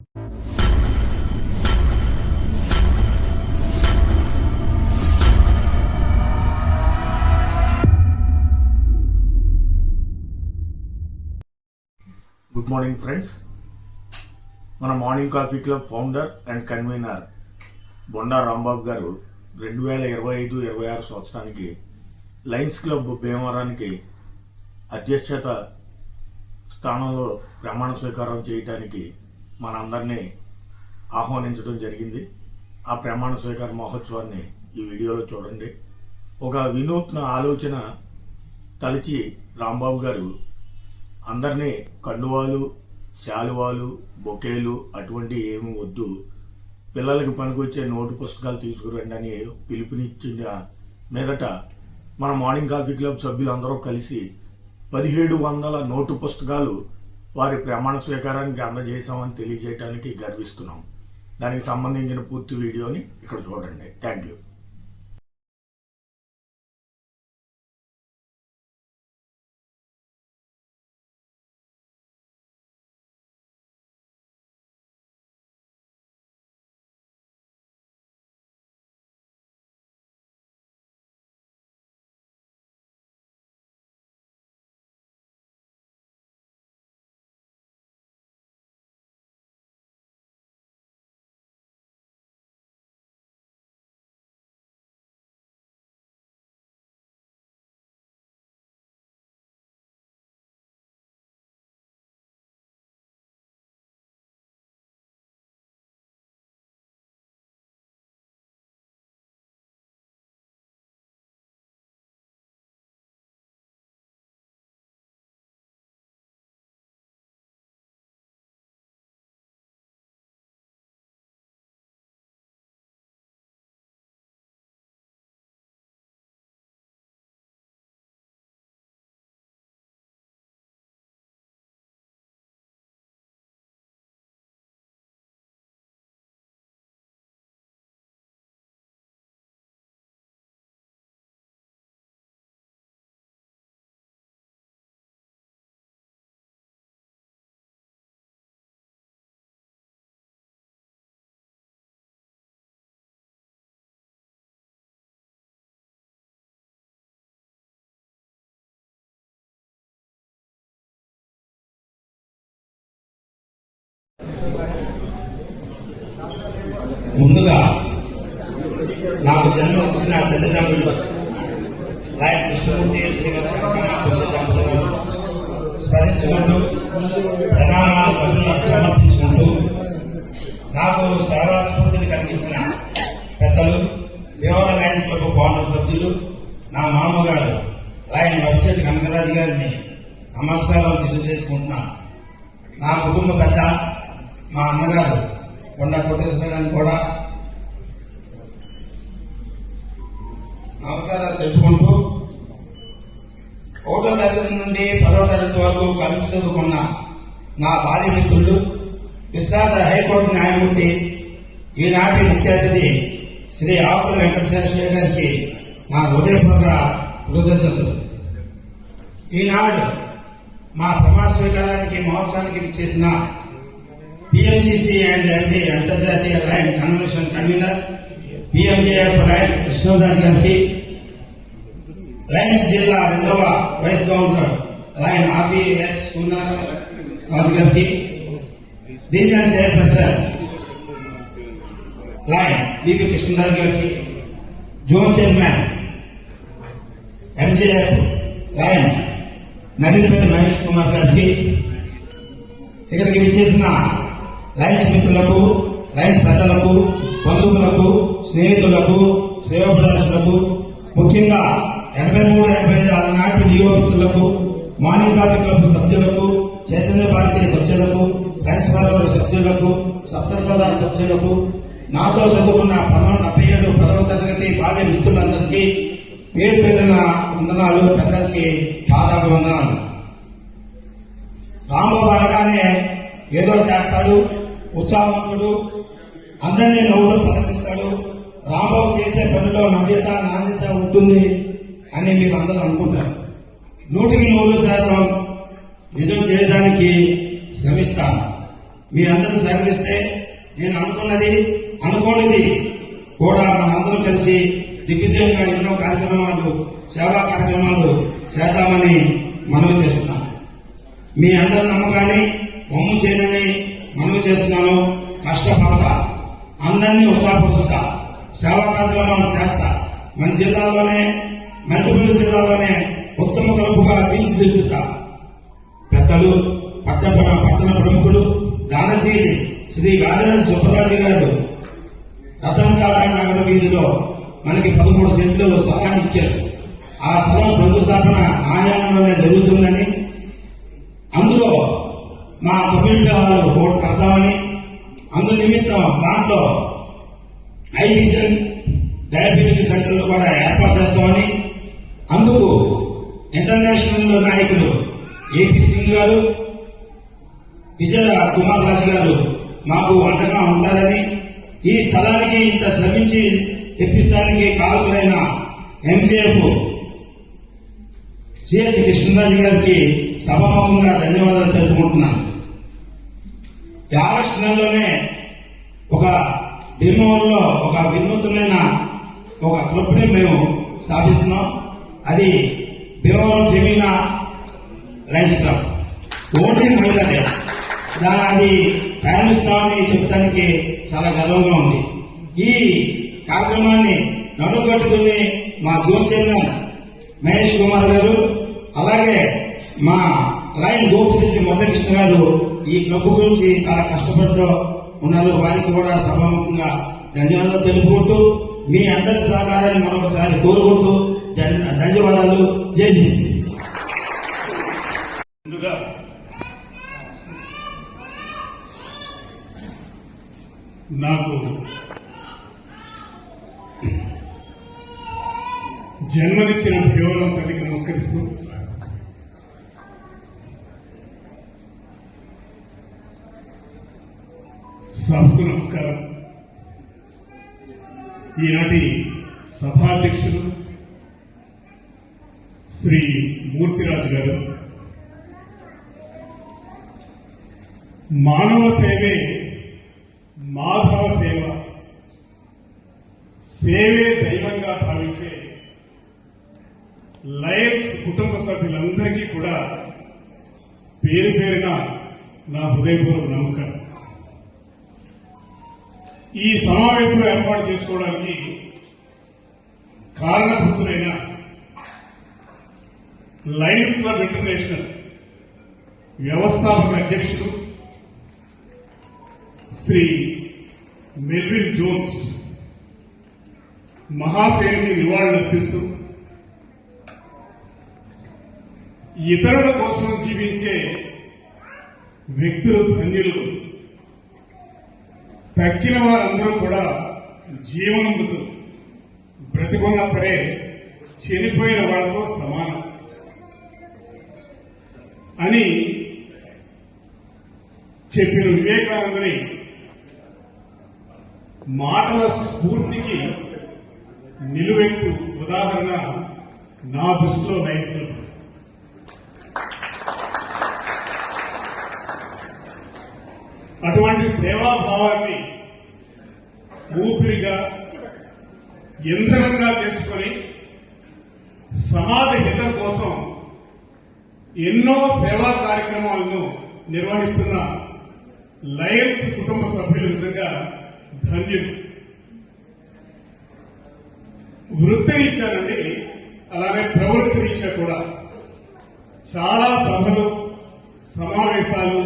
Good morning friends మన morning coffee club founder and convener Bonda Rambabu garu రెండు వేల ఇరవై ఐదు ఇరవై ఆరు సంవత్సరానికి లయన్స్ క్లబ్ భీమవరానికి అధ్యక్షత స్థానంలో ప్రమాణ స్వీకారం చేయటానికి మనందరినీ ఆహ్వానించడం జరిగింది. ఆ ప్రమాణ స్వీకార మహోత్సవాన్ని ఈ వీడియోలో చూడండి. ఒక వినూత్న ఆలోచన తలిచి రాంబాబు గారు అందరినీ కండువాలు శాలువాలు బొకేలు అటువంటి ఏమి వద్దు పిల్లలకి పనికొచ్చే నోటు పుస్తకాలు తీసుకురండి అని పిలుపునిచ్చిన మీదట మన మార్నింగ్ కాఫీ క్లబ్ సభ్యులందరూ కలిసి పదిహేడు వందల నోటు పుస్తకాలు వారి ప్రమాణ స్వీకారానికి అందజేశామని తెలియజేయడానికి గర్విస్తున్నాం. దానికి సంబంధించిన పూర్తి వీడియోని ఇక్కడ చూడండి. Thank you. ముందుగా నాకు జన్మనిచ్చిన తల్లిదండ్రులు రాయ కృష్ణమూర్తి శ్రీగారి తల్లిదండ్రులను స్మరించుకుంటూ ప్రణామాలు సమర్పించుకుంటూ నాకు సేవాస్ఫూర్తిని కలిగించిన పెద్దలు వివరణ లయన్స్ క్లబ్ ఫౌండర్ సభ్యులు నా మామగారు రాయన్ వడిచెట్టి కనకరాజు గారిని నమస్కారం తెలియజేసుకుంటున్నాను. నా కుటుంబ పెద్ద మా అన్నగారు కొండ కోటేశ్వర కూడా. నమస్కారాలు తెలుపుకుంటూ ఒకటో తరగతి నుండి పదో తరగతి వరకు కలిసి చదువుకున్న నా బాల్య మిత్రులు విశ్రాంత హైకోర్టు న్యాయమూర్తి ఈనాటి ముఖ్య అతిథి శ్రీ ఆకుల వెంకటేశ్వర గారికి నా హృదయపూర్వక కృతజ్ఞతలు ఈనాడు మా ప్రమాణ స్వీకారానికి మహోత్సవానికి చేసిన పిఎంసిసి అండ్ ఎండి అంతర్జాతీయ lion convention convener PMJF lion Krishnaraju గారికి లయన్స్ జిల్లా రెండవ vice governor lion RBS Raju గారికి regional chairperson lion VV Krishnaraju గారికి zone chairman MJF lion Nadipalli Mahesh Kumar గారికి ఇక్కడికి విచ్చేసిన లైన్స్ మిత్రులకు లైన్స్ పెద్దలకు బంధువులకు స్నేహితులకు శ్రేయోభిలాషులకు ముఖ్యంగా ఎనభై మూడు ఎనభై ఐదు ఆనాటి లియో మిత్రులకు మార్నింగ్ క్లబ్ సభ్యులకు చైతన్య భారతీయ సభ్యులకు లయన్స్ సభ్యులకు సప్తస్వర సభ్యులకు నాతో చదువుకున్న పంతొమ్మిది డెబ్బై ఏడు పదవ తరగతి బాల్య మిత్రులందరికీ పేరు పేరున వందనాలు పెద్దలకి పాదాకు వందనాలు రాంబాబు అనగానే ఏదో చేస్తాడు ఉత్సాహవంతుడు. అందరినీ నవ్వులు ప్రకటిస్తాడు. రాంబాబు చేసే పనిలో నవ్యత నాణ్యత ఉంటుంది అని మీరు అందరూ అనుకుంటారు. నూటికి నూరు శాతం నిజం చేయడానికి శ్రమిస్తాను. మీ అందరూ సహకరిస్తే నేను అనుకున్నది అనుకోనిది కూడా మనందరం కలిసి దిగ్విజయంగా ఎన్నో కార్యక్రమాలు సేవా కార్యక్రమాలు చేద్దామని మనవి చేస్తున్నాను. మీ అందరి నమ్మకాన్ని మమ్ము చేయనని మనవి చేస్తున్నాను కష్టపడతా అందరినీ ఉత్సాహపరుస్తా సేవా కార్యక్రమాలు చేస్తా. మన జిల్లాలోనే మల్టిపుల్ జిల్లాలోనే ఉత్తమ కలుపుగా తీర్చిదిద్దుతా. పెద్దలు పట్టణ పట్టణ ప్రముఖులు దానశీలి శ్రీ గాదిరాజు సుబ్బరాజు గారు రతనకాల నగర వీధిలో మనకి పదమూడు సెంట్లు స్థలాన్ని ఇచ్చారు. ఆ స్థలం శంకుస్థాపన ఆయామంలోనే జరుగుతుందని అందులో మా కమ్యూనిటీ వాళ్ళు ఓటు కడతామని అందు నిమిత్తం దాంట్లో ఐవిజన్ డయాబెటిక్ సెంటర్లు కూడా ఏర్పాటు చేస్తామని అందుకు ఇంటర్నేషనల్ నాయకులు ఏపీ సింగ్ గారు విజయ కుమార్ రాజు గారు మాకు అండగా ఉంటారని ఈ స్థలానికి ఇంత శ్రమించి తెప్పిస్తానికి కారకులైన ఎంజేఎఫ్ సిహెచ్ కృష్ణరాజు గారికి సభాముఖంగా ధన్యవాదాలు తెలుపుకుంటున్నాను. ఆగస్టు నెలలోనే ఒక భీమవరంలో ఒక వినూత్నమైన ఒక క్లబ్ని మేము స్థాపిస్తున్నాం. అది Bhimavaram Femina lions club. Only మహిళలే. దాని అది ప్రారంభిస్తామని చెప్పడానికి చాలా గర్వంగా ఉంది. ఈ కార్యక్రమాన్ని నడుగట్టుకుని మా జోన్ చైర్మన్ మహేష్ కుమార్ గారు అలాగే మా లైన్ గోపిశెట్టి మురళకృష్ణ గారు ఈ క్లబ్ గురించి చాలా కష్టపడుతూ ఉన్నారు. వారికి కూడా సభాముఖంగా ధన్యవాదాలు తెలుపుకుంటూ మీ అందరి సహకారాన్ని మరొకసారి కోరుకుంటూ ధన్యవాదాలు. జై ముందుగా నాకు జన్మనిచ్చిన కేవలం తల్లికి నమస్కరిస్తూ నమస్కారం. ఈనాటి సభాధ్యక్షులు శ్రీ మూర్తిరాజు గారు మానవ సేవే మాధవ సేవ సేవే దైవంగా భావించే లయన్స్ కుటుంబ సభ్యులందరికీ కూడా పేరు పేరున నా హృదయపూర్వక నమస్కారం. ఈ సమావేశం ఏర్పాటు చేసుకోవడానికి కారణభూతులైన లయన్స్ క్లబ్ ఇంటర్నేషనల్ వ్యవస్థాపక అధ్యక్షుడు శ్రీ మెల్విన్ జోన్స్ మహాసేనికి నివాళులర్పిస్తూ ఇతరుల కోసం జీవించే వ్యక్తులు ధన్యులు తక్కిన వారందరూ కూడా జీవనమృతులు బ్రతికున్నా సరే చనిపోయిన వాళ్ళతో సమానం అని చెప్పిన వివేకానందని మాటల స్ఫూర్తికి నిలువెత్తు ఉదాహరణ నా దృష్టిలో వయసులో అటువంటి సేవాభావాన్ని ఊపిరిగా ఇంధనంగా చేసుకొని సమాజ హితం కోసం ఎన్నో సేవా కార్యక్రమాలను నిర్వహిస్తున్న లయన్స్ కుటుంబ సభ్యులు నిజంగా ధన్యులు. వృత్తిరీత్యానండి అలాగే ప్రవృత్తి రీత్యా కూడా. చాలా సభలు సమావేశాలు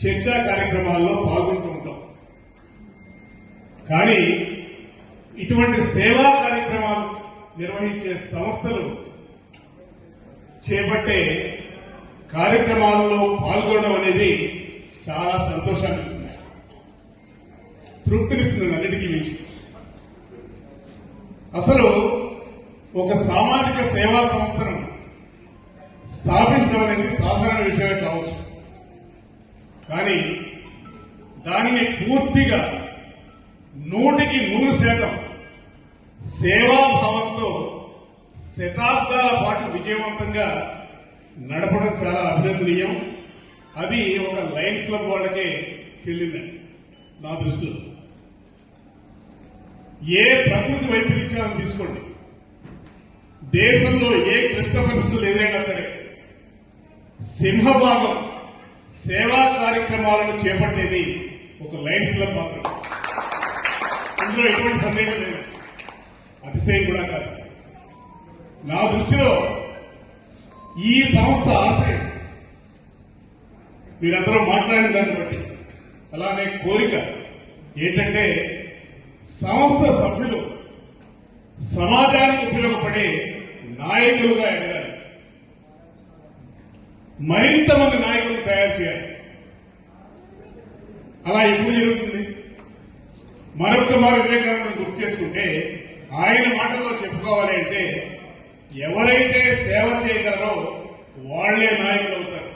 చర్చా కార్యక్రమాల్లో పాల్గొంటూ కానీ ఇటువంటి సేవా కార్యక్రమాలు నిర్వహించే సంస్థలు చేపట్టే కార్యక్రమాలలో పాల్గొనడం అనేది చాలా సంతోషాన్ని ఇస్తుంది తృప్తినిస్తుంది అన్నిటికీ మించి. అసలు ఒక సామాజిక సేవా సంస్థను స్థాపించడం అనేది సాధారణ విషయమే కావచ్చు. కానీ దానిని పూర్తిగా నూటికి నూరు శాతం సేవాభావంతో శతాబ్దాల పాటు విజయవంతంగా నడపడం చాలా అభినందనీయం. అది ఒక లయన్స్ క్లబ్ వాళ్ళకే చెల్లిందండి నా దృష్టిలో. ఏ ప్రకృతి వైపరీత్యాలను తీసుకోండి. దేశంలో ఏ క్లిష్ట పరిస్థితులు ఎదురైనా సరే సింహభాగం సేవా కార్యక్రమాలను చేపట్టేది ఒక లయన్స్ క్లబ్ మాత్రమే. ఇందులో ఎటువంటి సందేహం లేదు. అతిశయం కూడా కాదు. నా దృష్టిలో ఈ సంస్థ ఆశయం మీరందరూ మాట్లాడిన దాన్ని బట్టి. అలానే కోరిక ఏంటంటే సంస్థ సభ్యులు సమాజానికి ఉపయోగపడే నాయకులుగా ఎదగాలి. మరింత మంది నాయకులను తయారు చేయాలి. అలా ఎప్పుడు జరుగుతుంది? మరొక మారు వివేకానందం గుర్తు చేసుకుంటే ఆయన మాటల్లో చెప్పుకోవాలి అంటే ఎవరైతే సేవ చేయగలరో వాళ్ళే నాయకులు అవుతారు.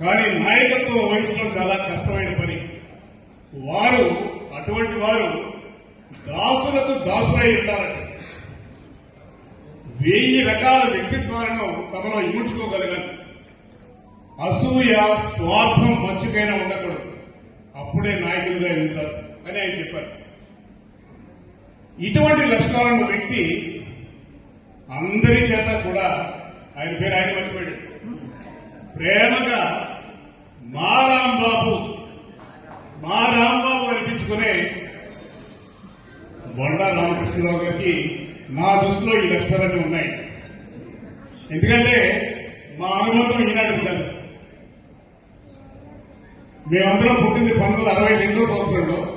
కానీ నాయకత్వం వహించడం చాలా కష్టమైన పని. వారు అటువంటి వారు దాసులకు దాసులై ఉంటారట. వెయ్యి రకాల వ్యక్తిత్వాలను తమలో ఇముడ్చుకోగలగాలి అసూయ స్వార్థం మచ్చుకైనా ఉండకూడదు. అప్పుడే నాయకులుగా ఎదుగుతారు అని ఆయన చెప్పారు. ఇటువంటి లక్షణాలున్న వ్యక్తి అందరి చేత కూడా ఆయన పేరు ఆయన మర్చిపోయాడు. ప్రేమగా మా రాంబాబు మా రాంబాబు అనిపించుకునే బొండా రామకృష్ణరావు గారికి నా దృష్టిలో ఈ లక్షణాలన్నీ ఉన్నాయి. ఎందుకంటే మా అనుబంధం ఈనాడు కాదు. మేమందరం పుట్టింది పంతొమ్మిది వందల అరవై రెండో సంవత్సరంలో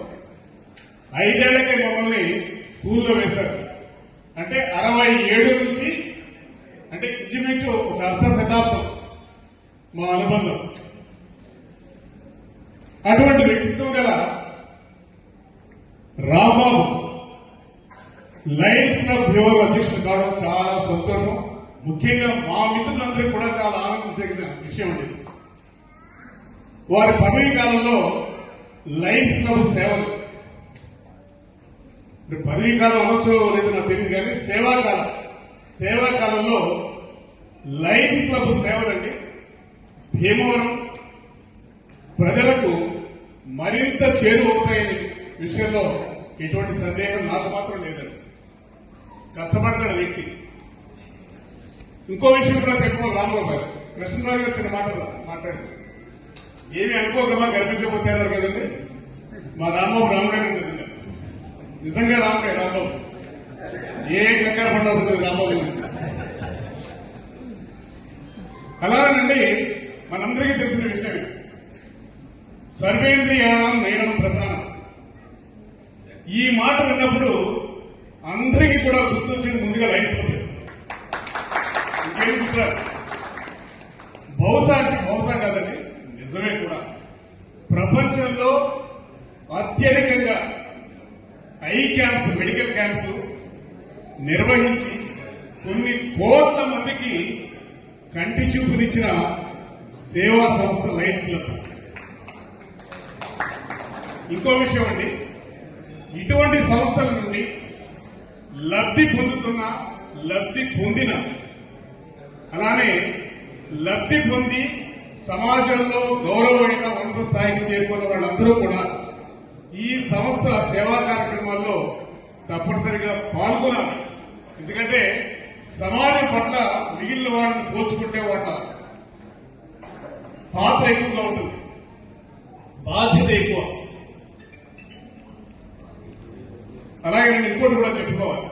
ఐదేళ్ళకే మమ్మల్ని స్కూల్లో వేశారు. అంటే అరవై ఏడు నుంచి అంటే ఇంచుమించు ఒక అర్ధ శతాబ్దం మా అనుబంధం. అటువంటి వ్యక్తిత్వం గల రాంబాబు లయన్స్ క్లబ్ బ్యూరో అధ్యక్షుడు కావడం చాలా సంతోషం. ముఖ్యంగా మా మిత్రులందరికీ కూడా చాలా ఆనందించగిన విషయం అండి వారి పదవీ కాలంలో లయన్స్ క్లబ్ సేవలు పదవీ కాలం అనొచ్చో లేదు నాకు తెలియదు కానీ సేవాకాలం సేవాకాలంలో లైన్స్ క్లబ్ సేవలండి భీమవరం. ప్రజలకు మరింత చేరువవుతాయని విషయంలో ఎటువంటి సందేహం నాకు మాత్రం లేదండి. కష్టపడతాడు వ్యక్తి. ఇంకో విషయం కూడా చెప్పుకోవాలి రాంబాబు గారు కృష్ణరావు గారు చిన్న మాట మాట్లాడారు. ఏమి అనుకోకమా కనిపించబోతున్నారు కదండి. మా రామబాబు రామగారు నిజంగా నిజంగా రామగాయ రాంబాబు ఏ కంగారు పడవలసింది రాంబాబు అలాగనండి మనందరికీ తెలిసిన విషయం. సర్వేంద్రియానం నయనం ప్రధానం. ఈ మాట విన్నప్పుడు అందరికీ కూడా గుర్తొచ్చింది ముందుగా లైన్స్ ఇంకేం గుర్తురాదు బహుశా అంటే బహుశా కాదండి నిజమే కూడా. ప్రపంచంలో అత్యధికంగా ఐ క్యాంప్స్ మెడికల్ క్యాంప్స్ నిర్వహించి కొన్ని కోట్ల మందికి కంటి చూపునిచ్చిన సేవా సంస్థ లైన్స్ ఇంకో విషయం అండి. ఇటువంటి సంస్థల నుండి లబ్ధి పొందుతున్న లబ్ధి పొందిన అలానే లబ్ధి పొంది సమాజంలో గౌరవమైన ఉన్నత స్థాయికి చేరుకున్న వాళ్ళందరూ కూడా ఈ సంస్థ సేవా కార్యక్రమాల్లో తప్పనిసరిగా పాల్గొనాలి. ఎందుకంటే సమాజం పట్ల మిగిలిన వాళ్ళని పోల్చుకుంటే వాళ్ళ పాత్ర ఎక్కువగా ఉంటుంది. బాధ్యత ఎక్కువ. అలాగే నేను ఇంకోటి కూడా చెప్పుకోవాలి.